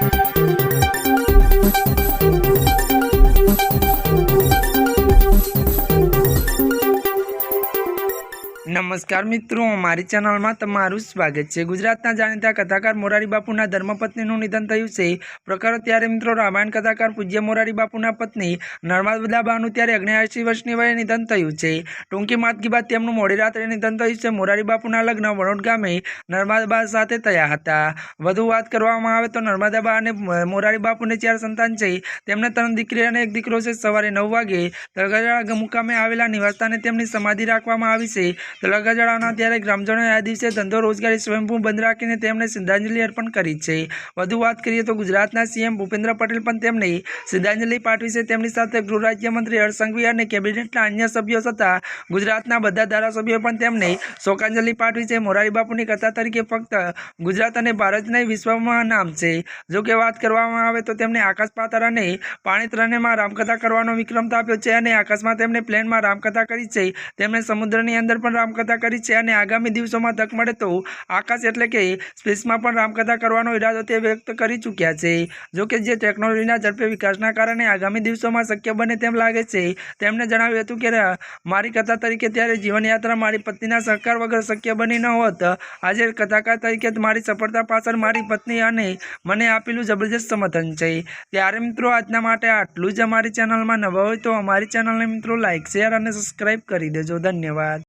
Thank you. નમસ્કાર મિત્રો, મારી ચેનલમાં તમારું સ્વાગત છે. ગુજરાતના જાણીતા કથાકાર મોરારી બાપુના ધર્મપત્નીનું નિધન થયું છે. પ્રકાર ત્યારે મિત્રો રામાયણ કથાકાર પૂજ્ય મોરારી બાપુના પત્ની નર્મદાબાનું ત્યારે અગ્નેયાસી વર્ષની વયે નિધન થયું છે. ટૂંકી માતકી બાદ તેમનું મોડી રાત્રે નિધન થયું છે. મોરારી બાપુના લગ્ન વડોદ ગામે નર્મદાબા સાથે થયા હતા. વધુ વાત કરવામાં આવે તો નર્મદાબા અને મોરારી બાપુને ચાર સંતાન છે. તેમને ત્રણ દીકરી અને એક દીકરો છે. સવારે નવ વાગે તળગાજળા મુકામે આવેલા નિવાસસ્થાને તેમની સમાધિ રાખવામાં આવી છે. તળગાજળાના ત્યારે ગ્રામજનોએ આ દિવસે ધંધો રોજગારી સ્વયંભૂ બંધ રાખીને તેમને શ્રદ્ધાંજલિ અર્પણ કરી છે. વધુ વાત કરીએ તો ગુજરાતના સીએમ ભૂપેન્દ્ર પટેલ પણ તેમને શ્રદ્ધાંજલિ પાઠવી છે. તેમની સાથે ગૃહ રાજ્યમંત્રી હર્ષ અને કેબિનેટના અન્ય સભ્યો તથા ગુજરાતના બધા ધારાસભ્યોએ પણ તેમને શોકાંજલિ પાઠવી છે. મોરારી બાપુની કથા તરીકે ફક્ત ગુજરાત અને ભારત નહીં, વિશ્વમાં નામ છે. જો કે વાત કરવામાં આવે તો તેમને આકાશ પાતાળ અને પાણી ત્રણેમાં રામકથા કરવાનો વિક્રમ આપ્યો છે અને આકાશમાં તેમણે પ્લેનમાં રામકથા કરી છે. તેમણે સમુદ્રની અંદર પણ રામકથા કરી છે અને આગામી દિવસોમાં તક મળે તો આકાશ એટલે કે સ્પેસમાં પણ રામકથા કરવાનો ઈરાદો તે વ્યક્ત કરી ચૂક્યા છે. જોકે જે ટેકનોલોજીના ઝડપે વિકાસના કારણે આગામી દિવસોમાં શક્ય બને તેમ લાગે છે. તેમણે જણાવ્યું હતું કે, મારી કથા તરીકે ત્યારે જીવનયાત્રા મારી પત્નીના સહકાર વગર શક્ય બની ન હોત. આજે કથાકાર તરીકે મારી સફળતા પાછળ મારી પત્ની અને મને આપેલું જબરજસ્ત સમર્થન છે. ત્યારે મિત્રો, આજના માટે આટલું જ અમારી ચેનલમાં નવા હોય તો અમારી ચેનલને મિત્રો લાઇક શેર અને સબસ્ક્રાઈબ કરી દેજો. ધન્યવાદ.